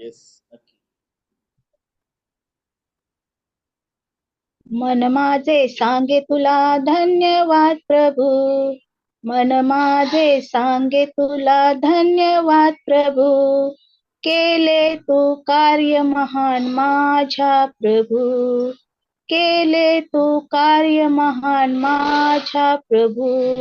Yes नक्की मन माझे सांगे तुला धन्यवाद प्रभू. मन माझे सांगे तुला धन्यवाद प्रभू. केले तू कार्य महान माझ्या प्रभू. केले तू कार्य महान माझ्या प्रभू.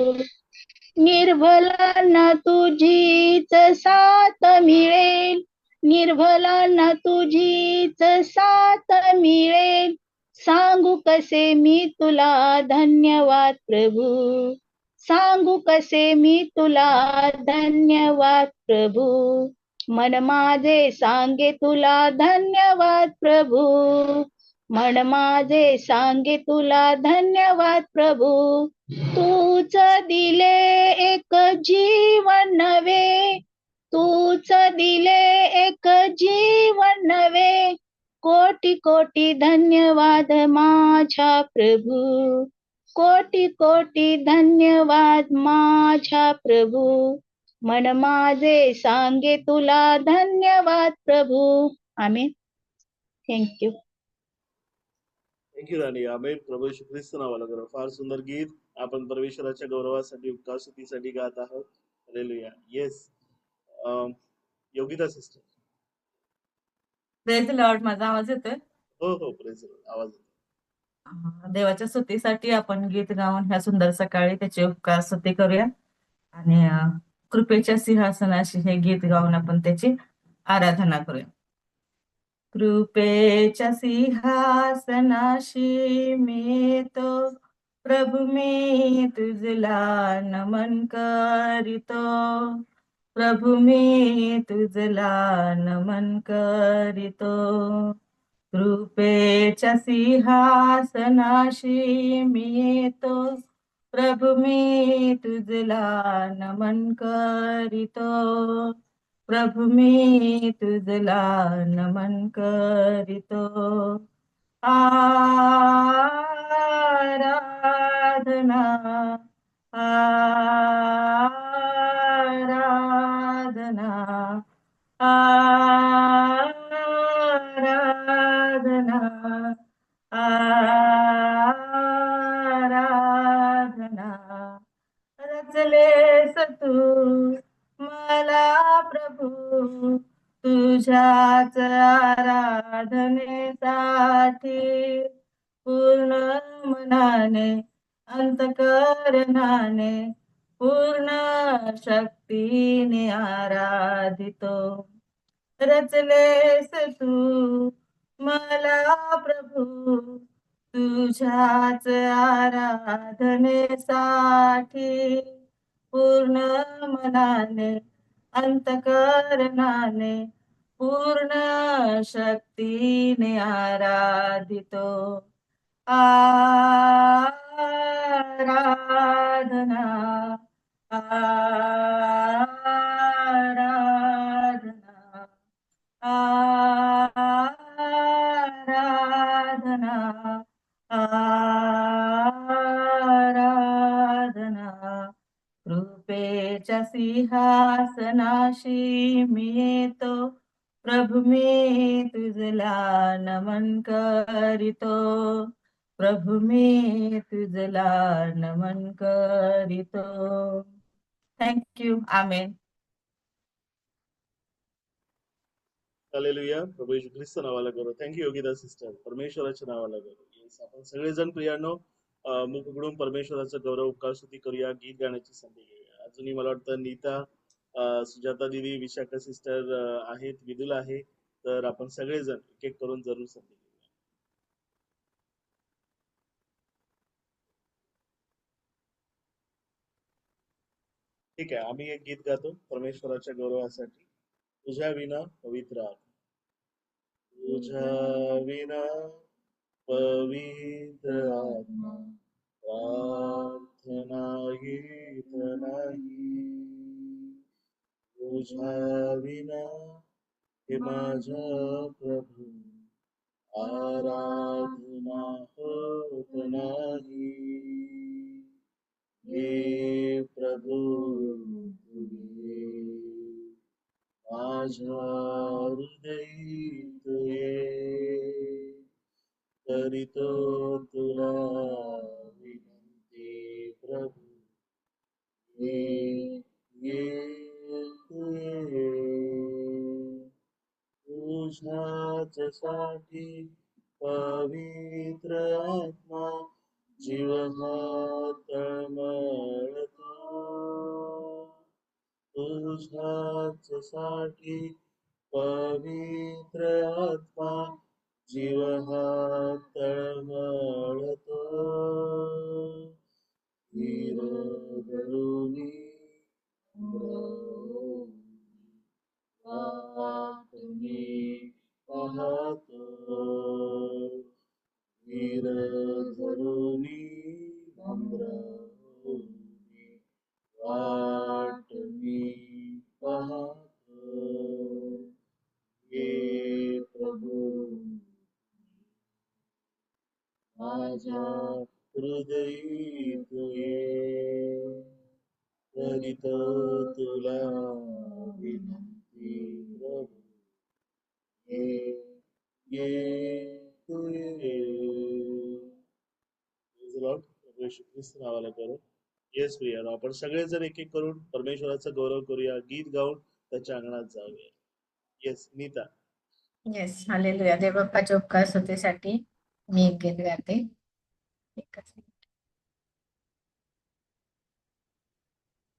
निर्भलांना तुझीच साथ मिळेल. निर्भलांना तुझीच साथ मिळेल. सांगू कसे मी तुला धन्यवाद प्रभू? सांगू कसे मी तुला धन्यवाद प्रभू? मन माझे सांगे तुला धन्यवाद प्रभू. मन माझे सांगे तुला धन्यवाद प्रभू. तूच दिले एक जीवन नवे तूच दिले एक जीवन नवे कोटी कोटी धन्यवाद माझ्या प्रभू. कोटी कोटी धन्यवाद माझ्या प्रभू. मन माझे सांगे तुला धन्यवाद प्रभू. आम्ही थँक्यू थँक्यू राणी. आम्ही प्रभू श्री ख्रिस्त नावाला करू. फार सुंदर गीत आपण परमेश्वराच्या गौरवासाठी उपकासुतीसाठी गात आहोत. Hallelujah yes Yogita sister. Praise lord माझा आवाज येतोय? हो हो प्रेज आवाज येतो. अं, देवाच्या स्तुतीसाठी आपण गीत गाऊन ह्या सुंदर सकाळी त्याची उपकार स्तुती करूया. आणि अं, कृपेच्या सिंहासनाशी हे गीत गाऊन आपण त्याची आराधना करूया. कृपेच्या सिंहासनाशी मी तो प्रभू मी तुझला नमन करीतो. प्रभू मी तुझला नमन करीतो. कृपेच्या सिंहासनाशी मी येतो. प्रभू मी तुझला नमन करीतो. प्रभू मी तुझला नमन करीतो. आराधना आ साठी पूर्ण मनाने अंतकरणाने पूर्ण शक्तीने आराधितो. आराधना आराधना आ त्याच्या सिंहासनाशी मी येतो प्रभू मी तुझला नमन करीतो. प्रभ मी तुझला नमन करीतो. थँक्यू आमेन हालेलुया प्रभू येशू ख्रिस्त नावाला करू. थँक्यू योगिता सिस्टर परमेश्वराच्या नावाला करू. येस आपण सगळेजण प्रियानो मुख उघडून परमेश्वराचं गौरव उपकार स्तुती करूया. गीत गाण्याची संधी घेऊया. अजूनही मला वाटतं नीता सुजाता दिदी विशाखा सिस्टर आहेत विदुल आहे. तर आपण सगळेजण एक एक करून जरूर संधी ठीक आहे आम्ही एक गीत गातो परमेश्वराच्या गौरवासाठी. तुझ्या विना पवित्र आत्मा. तुझ्या विना पवित्र आत्मा. प्रार्थना गीत नाही तुझ्या विना हे माझ्या प्रभू आराधना होत नाही. हे प्रभू तुझे माझ्या हृदय तू तरी तो तुला प्रभु ये ये तू ये तुझ्याच पवित्र आत्मा जीव हा तळमळतो तुझ्याच पवित्र आत्मा जीव हा तळमळतो येशू ख्रिस्त नावाला करू येस प्रिया आपण सगळेजण एक एक करून परमेश्वराचा गौरव करूया. गीत गाऊन त्याच्या अंगणात जाऊया. येस नीता. येस हालेलुया देवबाप्पाच्या उपकार स्वतःसाठी. मी एक गीत गाते. एकच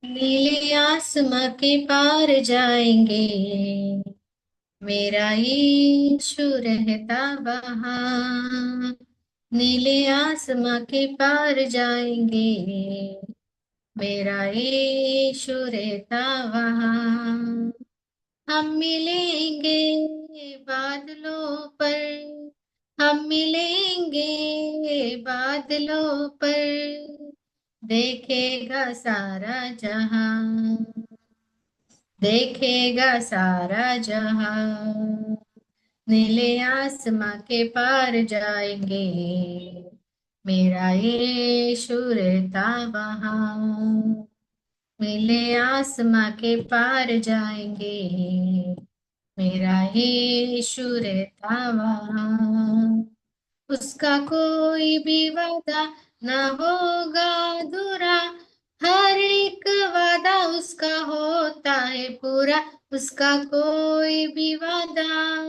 नीले के पार जाएंगे। मेरा यीशु रहता वहाँ। नीले आसमां के पार जाएँगे। मेरा यीशु रहता वहाँ। हम मिलेंगे बादलों पर। हम मिलेंगे बादलों पर। देखेगा सारा जहाँ। देखेगा सारा जहाँ। नीले आसमां के पार जाएँगे। मेरा यीशु रहता वहाँ। आसमां के पार जाएँगे। मेरा यीशु रहता उसका कोई भी वादा न होगा अधूरा। हर एक वादा उसका होता है पूरा। उसका कोई भी वादा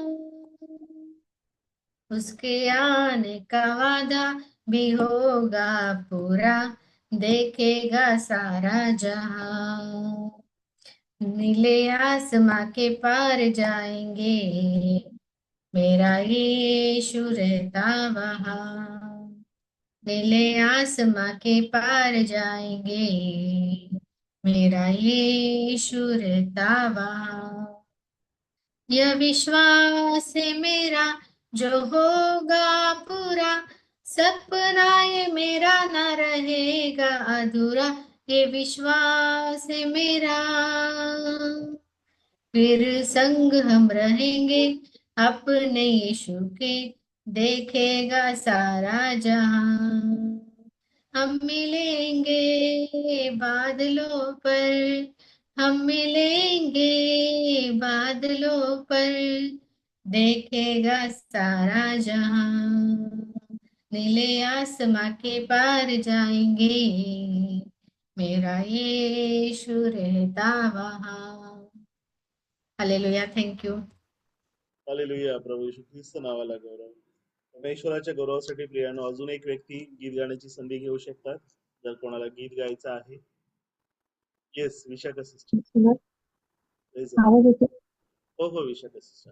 उसके आने का वादा भी होगा पूरा। देखेगा सारा जहाँ। नीले आसमां के पार जाएँगे। मेरा यीशु रहता वहाँ। नीले आसमां के पार जाएँगे। मेरा यीशु रहता वहाँ। यह विश्वास है मेरा जो होगा पूरा सपना ये मेरा न रहेगा अधूरा ये विश्वास है मेरा। फिर संग हम रहेंगे अपने यीशु के देखेगा सारा जहां। हम मिलेंगे बादलों पर हम मिलेंगे बादलों पर। देखेगा सारा जहां नीले आसमां के पार जाएंगे। मेरा यीशु रहता वहाँ। हालेलुया थँक यू हालेलुया प्रभू येशू ख्रिस्त नावाला गौरव. परमेश्वराच्या गौरवासाठी प्रियानो अजून एक व्यक्ती गीत गाण्याची संधी घेऊ शकतात जर कोणाला गीत गायचं आहे. येस विशाखा सिस्टर हो हो विशाखा सिस्टर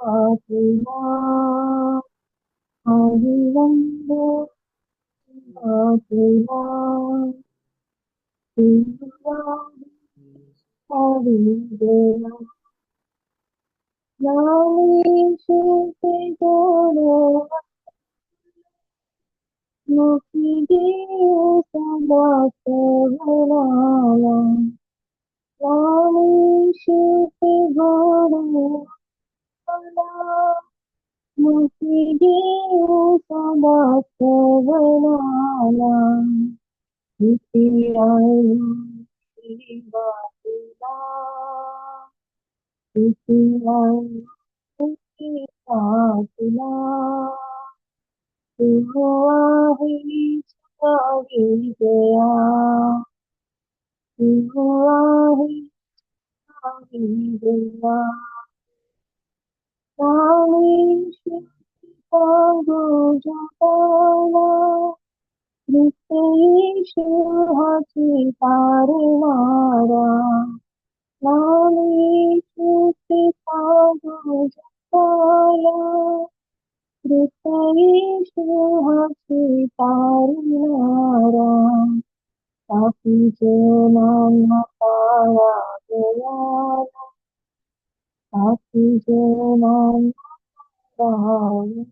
பாதுமா அகிலந்தோ பாதுமா Thank you. तू आहे हृदया तू आहे হতে পারে মারা নামে সুখে পাবো জালা হৃদয়ে হতে পারে মারা তাকে যে নাম পারা গেলা Abhijanam Bhaya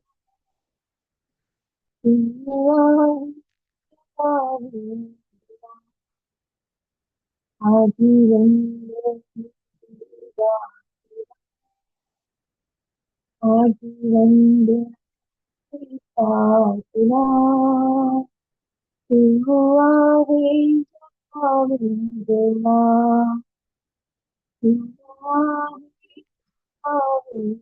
Siyam Bhavya Adhiyam Adhiyam Adhiyam Siyam Bhavya Siyam आमेन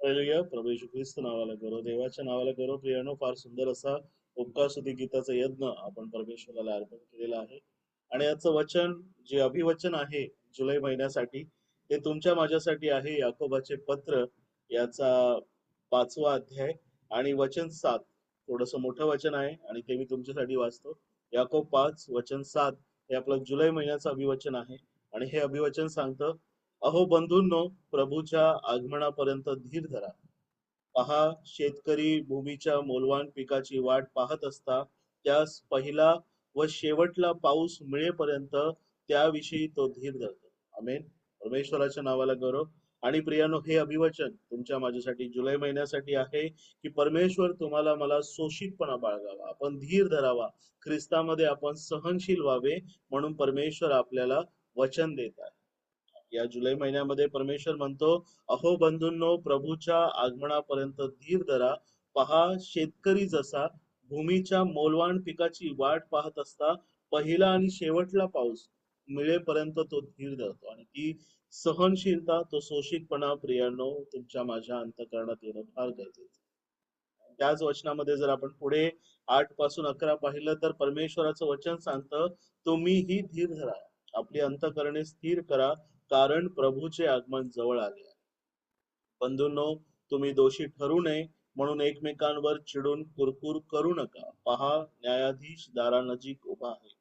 हालेलुया प्रभू येशू ख्रिस्त नावाला करो. देवाच्या नावाला करो. प्रियानो फार सुंदर असा उपकार गीताचा यज्ञ आपण परमेश्वराला अर्पण केलेला आहे. आणि याचं वचन जे अभिवचन आहे जुलै महिन्यासाठी ते तुमच्या माझ्यासाठी आहे. याकोबाचे पत्र याचा पाचवा अध्याय आणि वचन सात. थोडस मोठं वचन आहे आणि ते मी तुमच्यासाठी वाचतो. याकोब पाच वचन सात हे आपलं जुलै महिन्याचं अभिवचन आहे. आणि हे अभिवचन सांगतं अहो बंधूंनो प्रभूच्या आगमनापर्यंत धीर धरा. पहा शेतकरी भूमीच्या मोलवान पिकाची वाट पाहत असता त्यास पहिला व शेवटला पाऊस मिळेपर्यंत त्याविषयी तो धीर धरतो. आमेन. परमेश्वराच्या नावाला गौरव. आणि प्रियानो हे अभिवचन तुमच्या माझ्यासाठी जुलै महिन्यासाठी आहे की परमेश्वर तुम्हाला मला शोषितपणा बाळगावा. आपण धीर धरावा. ख्रिस्तामध्ये आपण सहनशील व्हावे म्हणून परमेश्वर आपल्याला वचन देत आहे. या जुलै महिन्यामध्ये परमेश्वर म्हणतो अहो बंधूंनो प्रभूच्या आगमनापर्यंत धीर धरा. पहा शेतकरी जसा भूमीच्या मौलवान पिकाची वाट पाहत असता पहिला आणि शेवटला पाऊस मिळेपर्यंत तो धीर धरतो. आणि ती सहनशीलता तो शोषितपणा प्रियांनो तुमच्या माझ्या अंतकरणात येणं फार गरजेचं त्याच वचनामध्ये जर आपण पुढे आठपासून अकरा पाहिलं तर परमेश्वराचं वचन सांगतं तुम्हीही धीर धरा. आपली अंतकरणे स्थिर करा कारण प्रभूचे आगमन जवळ आले आहे. बंधूंनो तुम्ही दोषी ठरू नये म्हणून एकमेकांवर चिडून कुरकुर करू नका. पहा न्यायाधीश दारानजीक उभा आहे.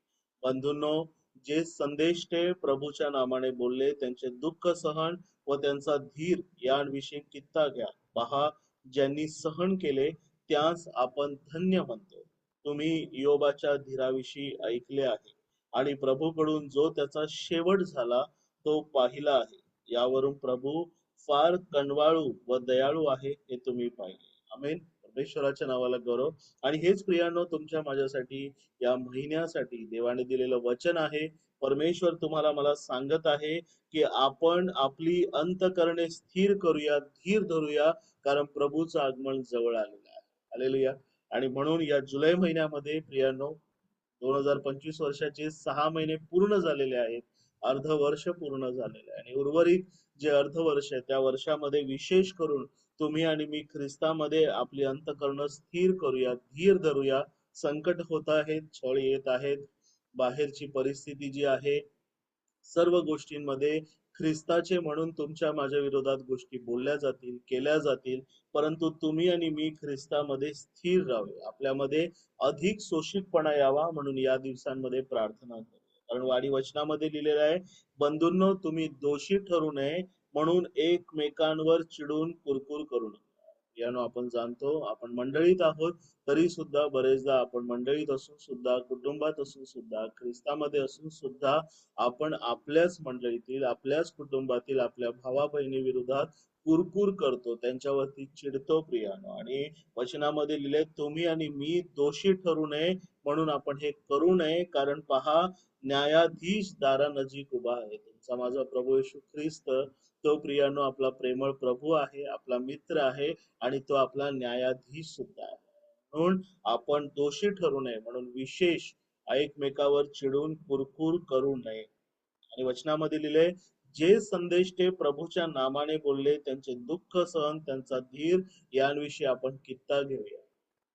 बंधूंनो जे संदेष्टे प्रभूच्या नामाने बोलले त्यांचे दुःख सहन व त्यांचा धीर यांविषयी कित्ता घ्या. पहा ज्यांनी सहन केले त्यास आपण धन्य म्हणतो. तुम्ही योबाच्या धीराविषयी ऐकले आहे. आणि प्रभूकडून जो त्याचा शेवट झाला तो पाहिला आहे. यावरून प्रभू फार कणवाळू व दयाळू आहे हे तुम्ही पाहिले. आमेन. परमेश्वराच्या नावाला गौरव. आणि हेच प्रियानो तुमच्या माझ्यासाठी या महिन्यासाठी देवाने दिलेलं वचन आहे. परमेश्वर तुम्हाला मला सांगत आहे की आपण आपली अंतकरणे स्थिर करूया धीर धरूया कारण प्रभूचं आगमन जवळ आलेलं आहे. आलेलुया आणि म्हणून या जुलै महिन्यामध्ये प्रियानो दोन हजार पंचवीस वर्षाचे सहा महिने पूर्ण झालेले आहेत. अर्ध वर्ष पूर्ण झालेले आहे. आणि उर्वरित जे अर्ध वर्ष आहे त्या वर्षामध्ये विशेष करून तुम्ही आणि मी ख्रिस्तामध्ये आपली अंतकरण स्थिर करूया धीर धरूया. संकट होत आहेत छळ येत आहेत. बाहेरची परिस्थिती जी आहे सर्व गोष्टींमध्ये ख्रिस्ताचे म्हणून तुमच्या माझ्या विरोधात गोष्टी बोलल्या जातील केल्या जातील परंतु तुम्ही आणि मी ख्रिस्तामध्ये स्थिर राहावे. आपल्यामध्ये अधिक शोषितपणा यावा म्हणून या दिवसांमध्ये प्रार्थना करू. कारण वाडी वचनामध्ये लिहिलेलं आहे बंधूंनो तुम्ही दोषी ठरू नये म्हणून एकमेकांवर चिडून कुरकुर करू नये यानो आपण जाणतो आपण मंडळीत आहोत तरी सुद्धा बरेचदा आपण मंडळीत असून सुद्धा कुटुंबात असून सुद्धा ख्रिस्तामध्ये असून सुद्धा आपण आपल्याच मंडळीतील आपल्याच कुटुंबातील आपल्या भावा बहिणी विरोधात कुरकुर करतो त्यांच्यावरती चिडतो प्रियानो. आणि वचनामध्ये लिहिले तुम्ही आणि मी दोषी ठरू नये म्हणून आपण हे करू नये कारण पहा न्यायाधीश दारानजीक उभा आहे. तुमचा माझा प्रभू येशू ख्रिस्त तो प्रियानो आपला प्रेमळ प्रभू आहे आपला मित्र आहे आणि तो आपला न्यायाधीश सुद्धा आहे. म्हणून आपण दोषी ठरू नये म्हणून विशेष एकमेकावर चिडून कुरकुर करू नये. आणि वचनामध्ये लिहिले जे संदेश ते प्रभूच्या नामाने बोलले त्यांचे दुःख सहन त्यांचा धीर यांविषयी आपण कित्ता घेऊया.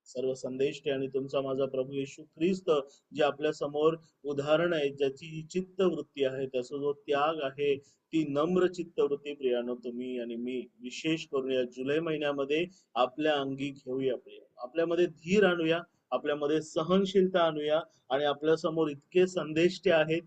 सर्व संदेष्टे आणि तुमचा माझा प्रभू येशू ख्रिस्त जे आपल्यासमोर उदाहरण आहे ज्याची चित्त वृत्ती आहे त्याचा जो त्याग आहे ती नम्र चित्तवृत्ती प्रियानो तुम्ही आणि मी. विशेष करून या जुलै महिन्यामध्ये आपल्या अंगी घेऊया प्रिया. आपल्यामध्ये धीर आणूया आपल्यामध्ये सहनशीलता आणूया आणि आपल्यासमोर इतके संदेष्टे आहेत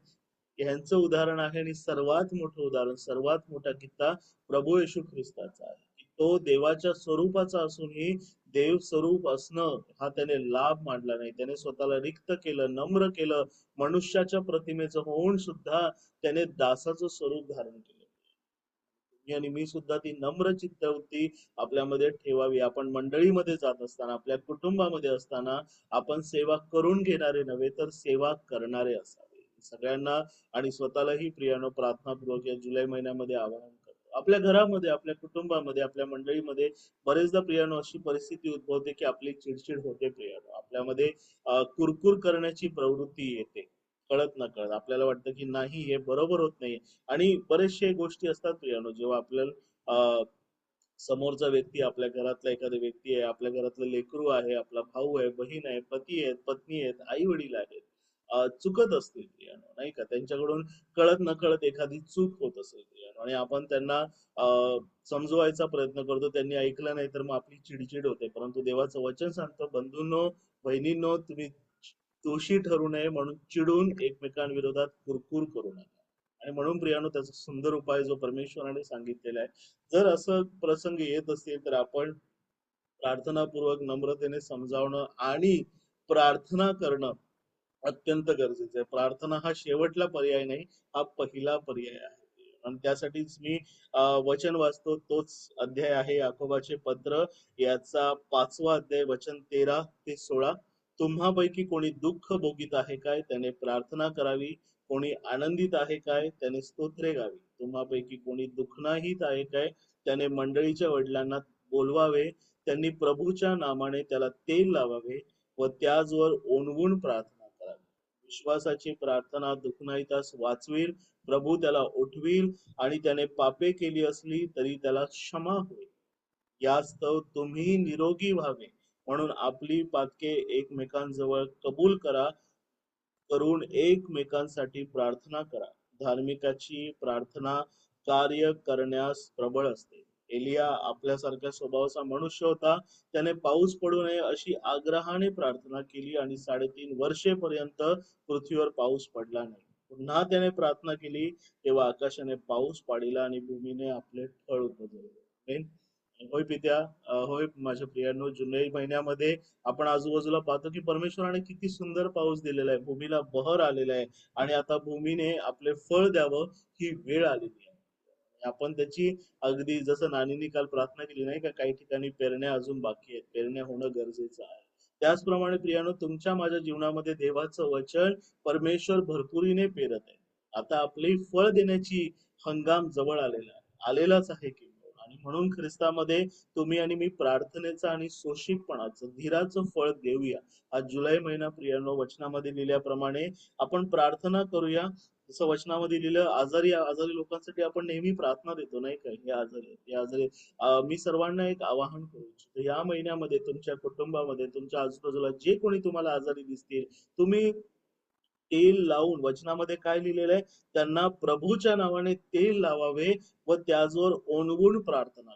यांचं उदाहरण आहे आणि सर्वात मोठं उदाहरण सर्वात मोठा किस्सा प्रभू येशू ख्रिस्ताचा आहे. की तो देवाच्या स्वरूपाचा असूनही देव स्वरूप असणं हा त्याने लाभ मांडला नाही. त्याने स्वतःला रिक्त केलं नम्र केलं मनुष्याच्या प्रतिमेचं होऊन सुद्धा त्याने दासाचं स्वरूप धारण केलं. आणि मी सुद्धा ती नम्र चित्तवृत्ती आपल्यामध्ये ठेवावी. आपण मंडळीमध्ये जात असताना आपल्या कुटुंबामध्ये असताना आपण सेवा करून घेणारे नव्हे तर सेवा करणारे असावे. सगळ्यांना आणि स्वतःलाही प्रियानो प्रार्थनापूर्वक या जुलै महिन्यामध्ये आवाहन करतो. आपल्या घरामध्ये आपल्या कुटुंबामध्ये आपल्या मंडळीमध्ये बरेचदा प्रियानो अशी परिस्थिती उद्भवते की आपली चिडचिड होते प्रियानो. आपल्यामध्ये कुरकुर करण्याची प्रवृत्ती येते. कळत न कळत. आपल्याला वाटतं की नाही हे बरोबर होत नाही आणि बरेचशे गोष्टी असतात प्रियानो जेव्हा आपल्याला समोरचा व्यक्ती आपल्या घरातला एखादा व्यक्ती आहे आपल्या घरातलं लेकरू आहे आपला भाऊ आहे बहीण आहे पती आहेत पत्नी आहेत आई वडील आहेत. चुकत असतील प्रियानो नाही का? त्यांच्याकडून कळत न कळत एखादी चूक होत असेल प्रियानो. आणि आपण त्यांना समजवायचा प्रयत्न करतो. त्यांनी ऐकलं नाही तर मग आपली चिडचिड होते. परंतु देवाचं वचन सांगतं बंधूंनो बहिणींनो तुम्ही दोषी ठरू नये म्हणून चिडून एकमेकांविरोधात कुरकुर करू नये आणि म्हणून प्रियानो त्याचा सुंदर उपाय जो परमेश्वराने सांगितलेला आहे जर असं प्रसंग येत असतील तर आपण प्रार्थनापूर्वक नम्रतेने समजावणं आणि प्रार्थना करणं अत्यंत गरजेचं आहे. प्रार्थना हा शेवटला पर्याय नाही हा पहिला पर्याय आहे. आणि त्यासाठीच मी वचन वाचतो. तोच अध्याय आहे याकोबाचे पत्र. याचा पाचवा अध्याय वचन तेरा ते सोळा. तुम्हापैकी कोणी दुःख भोगीत आहे काय? त्याने प्रार्थना करावी. कोणी आनंदित आहे काय? त्याने स्तोत्रे गावी. तुम्हापैकी कोणी दुःखनाहीत आहे काय? त्याने मंडळीच्या वडिलांना बोलवावे. त्यांनी प्रभूच्या नामाने त्याला तेल लावावे व त्याचवर ओणवून प्रार्थना विश्वासाची प्रार्थना दुःखनाहितास वाचवील प्रभू त्याला उठवील आणि त्याने पापे केली असली तरी त्याला क्षमा होईल. यास्तव तुम्ही निरोगी व्हावे म्हणून आपली पातके एकमेकांजवळ कबूल करा करून एकमेकांसाठी प्रार्थना करा. धार्मिकाची प्रार्थना कार्य करण्यास प्रबळ असते. एलिया आपल्यासारख्या स्वभावाचा मनुष्य होता. त्याने पाऊस पडू नये अशी आग्रहाने प्रार्थना केली आणि साडेतीन वर्षेपर्यंत पृथ्वीवर पाऊस पडला नाही. पुन्हा त्याने प्रार्थना केली तेव्हा आकाशाने पाऊस पाडिला आणि भूमीने आपले फळ उपजवले. होय पित्या होय माझ्या प्रियांनो जुलै महिन्यामध्ये आपण आजूबाजूला पाहतो की परमेश्वराने किती सुंदर पाऊस दिलेला आहे. भूमीला बहर आलेला आहे आणि आता भूमीने आपले फळ द्यावं ही वेळ आलेली आहे. आपण त्याची अगदी जसं नानींनी काल प्रार्थना केली नाही का काही ठिकाणी पेरण्या अजून बाकी आहेत. पेरण्या होणं गरजेचं आहे. त्याचप्रमाणे प्रियानो तुमच्या माझ्या जीवनामध्ये देवाचं वचन परमेश्वर भरपुरीने पेरत आहे. आता आपली फळ देण्याची हंगाम जवळ आलेला आहे. आलेलाच आहे की आणि म्हणून ख्रिस्तामध्ये तुम्ही आणि मी प्रार्थनेचं आणि सोशिकपणाचं धीराचं फळ देऊया. हा जुलै महिना प्रियानो वचनामध्ये लिहिल्याप्रमाणे आपण प्रार्थना करूया. जसं वचनामध्ये लिहिलं आजारी आजारी लोकांसाठी आपण नेहमी प्रार्थना देतो नाही का? हे आजारी हे आजारी. मी सर्वांना एक आवाहन करू इच्छितो या महिन्यामध्ये तुमच्या कुटुंबामध्ये तुमच्या आजूबाजूला जे कोणी तुम्हाला आजारी दिसतील तुम्ही तेल लावून वचनामध्ये काय लिहिलेलं आहे? त्यांना प्रभूच्या नावाने तेल लावावे व त्याचवर ओणवून प्रार्थना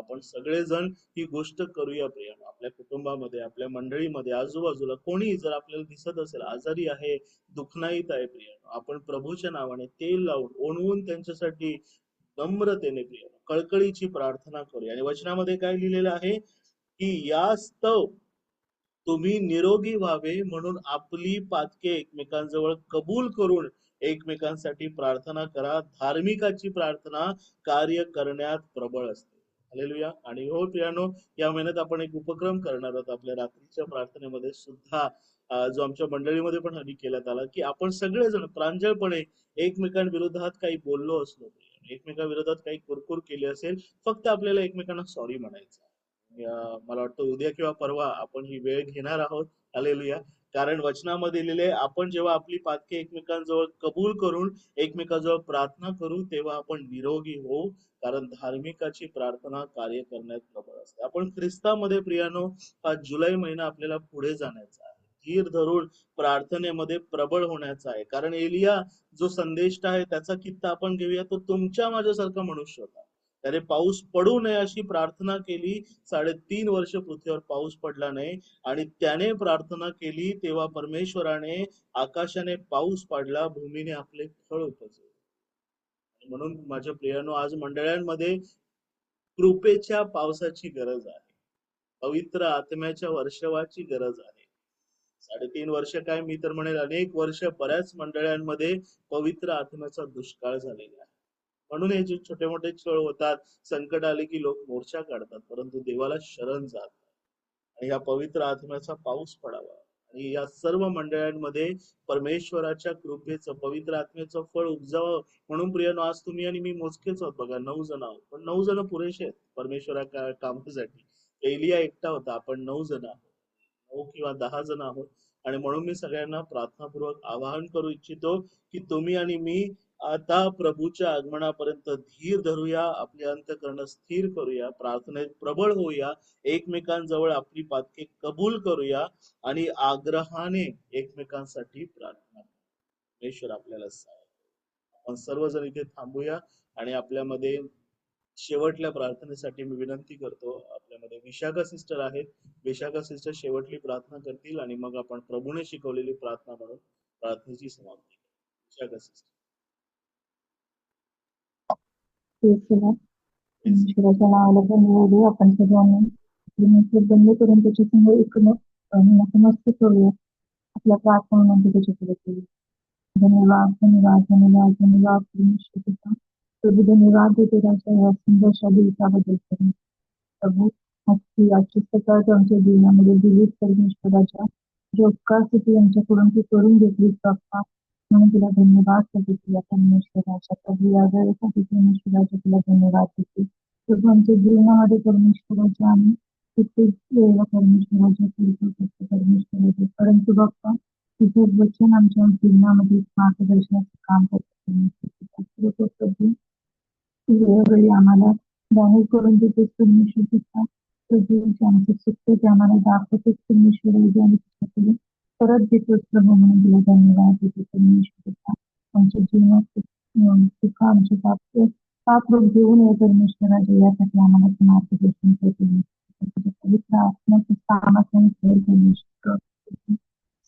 आपण सगळेजण ही गोष्ट करूया प्रियानो. आपल्या कुटुंबामध्ये आपल्या मंडळीमध्ये आजूबाजूला कोणी जर आपल्याला दिसत असेल आजारी आहे दुखनाईत आहे प्रियानो आपण प्रभूच्या नावाने तेल लावून ओणवून त्यांच्यासाठी नम्रतेने प्रिय कळकळीची प्रार्थना करूया. आणि वचनामध्ये काय लिहिलेलं आहे? की या स्तव तुम्ही निरोगी व्हावे म्हणून आपली पातके एकमेकांजवळ कबूल करून एकमेकांसाठी प्रार्थना करा. धार्मिकाची प्रार्थना कार्य करण्यात प्रबळ असते. हालेलुया आणि हो प्रियानो या महिन्यात आपण एक उपक्रम करणार आहोत आपल्या रात्रीच्या प्रार्थनेमध्ये सुद्धा. जो आमच्या मंडळीमध्ये पण हल्ली केल्यात आला की आपण सगळेजण प्रांजळपणे एकमेकांविरोधात काही बोललो असलो एकमेकांविरोधात काही कुरकुर केली असेल फक्त आपल्याला एकमेकांना सॉरी म्हणायचं मला वाटतं उद्या किंवा परवा आपण ही वेळ घेणार आहोत. आलेलुया कारण वचनामध्ये लिहिले आपण जेव्हा आपली पातके एकमेकांजवळ कबूल करून एकमेकांजवळ प्रार्थना करू तेव्हा आपण निरोगी होऊ कारण धार्मिकाची प्रार्थना कार्य करण्यात प्रबळ असते. आपण ख्रिस्तामध्ये प्रियानो हा जुलै महिना आपल्याला पुढे जाण्याचा आहे. धीर धरून प्रार्थनेमध्ये प्रबळ होण्याचा आहे. कारण एलिया जो संदेश आहे त्याचा कित्ता आपण घेऊया. तो तुमच्या माझ्यासारखा मनुष्य होता. त्याने पाऊस पडू नये अशी प्रार्थना केली. साडेतीन वर्ष पृथ्वीवर पाऊस पडला नाही. आणि त्याने प्रार्थना केली तेव्हा परमेश्वराने आकाशाने पाऊस पाडला भूमीने आपले फळ उपजले. म्हणून माझ्या प्रियानो आज मंडळांमध्ये कृपेच्या पावसाची गरज आहे. पवित्र आत्म्याच्या वर्षवाची गरज आहे. साडेतीन वर्ष काय? मी तर म्हणेल अनेक वर्ष बऱ्याच मंडळांमध्ये पवित्र आत्म्याचा दुष्काळ झालेला आहे. म्हणून हे जे छोटे मोठे छळ होतात संकट आले की लोक मोर्चा काढतात परंतु देवाला शरण जात आणि या पवित्र आत्म्याचा पाऊस पडावा. आणि या सर्व मंडळांमध्ये परमेश्वराच्या कृपेचं पवित्र आत्म्याचं फळ उपजावं म्हणून प्रियनो आज तुम्ही आणि मी मोजकेच आहोत बघा नऊ जण आहोत. पण नऊ जण पुरेसे आहेत. परमेश्वरा कामासाठी. एलिया एकटा होता आपण नऊ जण आहोत. नऊ किंवा दहा जण आहोत. आणि म्हणून मी सगळ्यांना प्रार्थनापूर्वक आवाहन करू इच्छितो की तुम्ही आणि मी आता प्रभूच्या आगमनापर्यंत धीर धरूया आपले अंतकरण स्थिर करूया प्रार्थनेत प्रबळ होऊया एकमेकांजवळ आपली पातके कबूल करूया आणि आग्रहाने एकमेकांसाठी प्रार्थना करू. परमेश्वर आपल्याला सहाय्य आपण सर्वजण इथे थांबूया आणि आपल्यामध्ये शेवटल्या प्रार्थनेसाठी मी विनंती करतो आपल्यामध्ये विशाखा सिस्टर आहेत. विशाखा सिस्टर शेवटली प्रार्थना करतील आणि मग आपण प्रभूने शिकवलेली प्रार्थना म्हणून प्रार्थनेची समाप्ती विशाखा सिस्टर. केलं ईश्वराच्या नावाला धन्यवाद आपण सगळ्यांनी आपले मुख बंद करून त्याच्यासमोर एक न- अं, नतमस्तक करूया आपल्या प्रार्थनेमध्ये त्याच्याकडे करू धन्यवाद धन्यवाद धन्यवाद धन्यवाद परमेश्वर पिता प्रभू धन्यवाद देते राजा या सुंदरशा दिवसाबद्दल करून प्रभू आजची आजची सकाळ आमच्या जीवनामध्ये दिलीप परमेश्वराच्या जे उपकार किती आमच्याकडून ती करून घेतली बाप्पा म्हणून तुला धन्यवाद करते तुला परमेश्वराच्या प्रभू या वेळेसाठी परमेश्वराच्या तुला धन्यवाद देते प्रभू आमच्या जीवनामध्ये परमेश्वराच्या आम्ही कित्येक वेळेला परमेश्वराच्या कृपा करतो परमेश्वराचे परंतु बाप्पा तुझं वचन आमच्या जीवनामध्ये मार्गदर्शनाचं काम करतो प्रभू वेळोवेळी आम्हाला बाहेर करून देते परमेश्वर पिता प्रभू आमचे चुकते ते आम्हाला दाखवते परमेश्वर जे आम्ही परत देतोस प्रभू म्हणून तुला धन्यवाद देतो परमेश्वर पिता आमच्या जीवनात अं, सुख आमचे पाप पाप रोग घेऊन ये परमेश्वराच्या यासाठी आम्हाला तू मार्गदर्शन करते तुझ्या पवित्र आत्म्याचं सामर्थ्याने खेळ परमेश्वर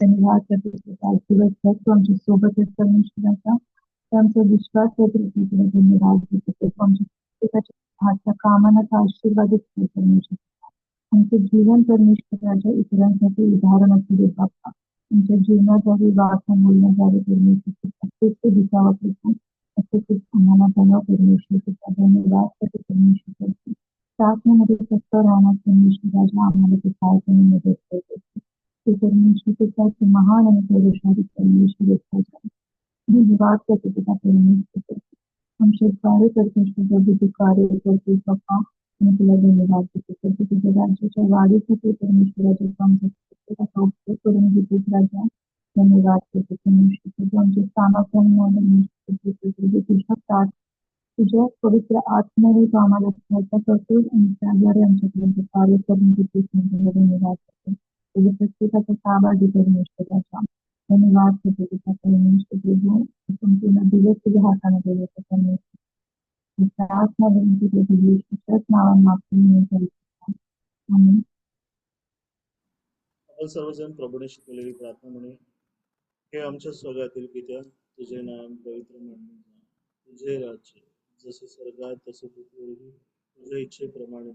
धन्यवाद करतो तुझा दिवसभर तू आमच्यासोबत आहेस परमेश्वराचा तर आमचा विश्वास आहे तुझ्या तुला धन्यवाद देतो ते तू आमच्या प्रत्येकाच्या हातच्या कामानाचा आशीर्वादच आहे परमेश्वर आमचं जीवन परमेश्वराच्या इतरांसाठी उदाहरण असू दे बाप्पा. आमच्या जीवनाद्वारे वाचा बोलण्याद्वारे परमेश्वर प्रत्येक दिसावा कृपा असं तू आम्हाला बनव परमेश्वर कृपा धन्यवाद करते परमेश्वर प्रार्थनेमध्ये फक्त राहण्यात परमेश्वराच्या आम्हाला ते सहाय्याने मदत करते ते परमेश्वर तुझा तू महान आणि प्रवेशारी परमेश्वर तुझा धन्यवाद करते तुझा परमेश्वर करते आमच्या कार्य करते कार्य करते बाप्पा. आणि तुला धन्यवाद देते प्रभू तुझ्या राज्याच्या वाढीसाठी परमेश्वराच्या कामचा प्रत्येकाचा उपयोग करून घेते राजा धन्यवाद करते परमेश्वर प्रभू आमच्या सामर्थ्याने तुझ्या प्रार्थ तुझ्या पवित्र आत्म्याने तू आम्हाला सहायता करतो आणि त्याद्वारे आमच्यापर्यंत कार्य करून घेते तुला धन्यवाद करते तुझ्या प्रत्येकाचा सहभागी परमेश्वराचा धन्यवाद करते तुझा परमेश्वर प्रभू संपूर्ण दिवस तुझ्या हाताने दिले परमेश्वर प्रार्थना विनंती करते येशूच्याच नावाने आपण सर्वजण प्रभूने शिकवलेली प्रार्थना म्हणे हे आमच्या स्वर्गातील पित्या तुझे नाम पवित्र म्हणून तुझे राज्य जसे स्वर्गात तसे पृथ्वीवरही. तुझ्या इच्छेप्रमाणे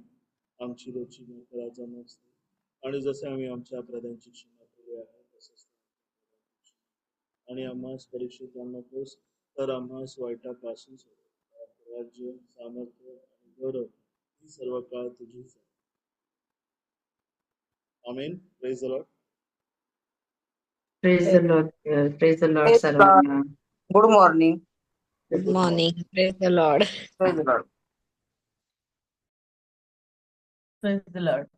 आमची रोजची नोकरा जमा असते. आणि जसे आम्ही आमच्या अपराधांची क्षमा केली आहे तसेच आणि आम्हास परीक्षेत आणू तर आम्हास वाईटापासून सोडव राज्य सामर्थ्य आणि गौरव ही सर्व काळ तुझीच आहे. आमेन. Praise the lord praise the lord praise the lord Praise the सर्वांना good morning Good morning. Praise the Lord. Praise the Lord.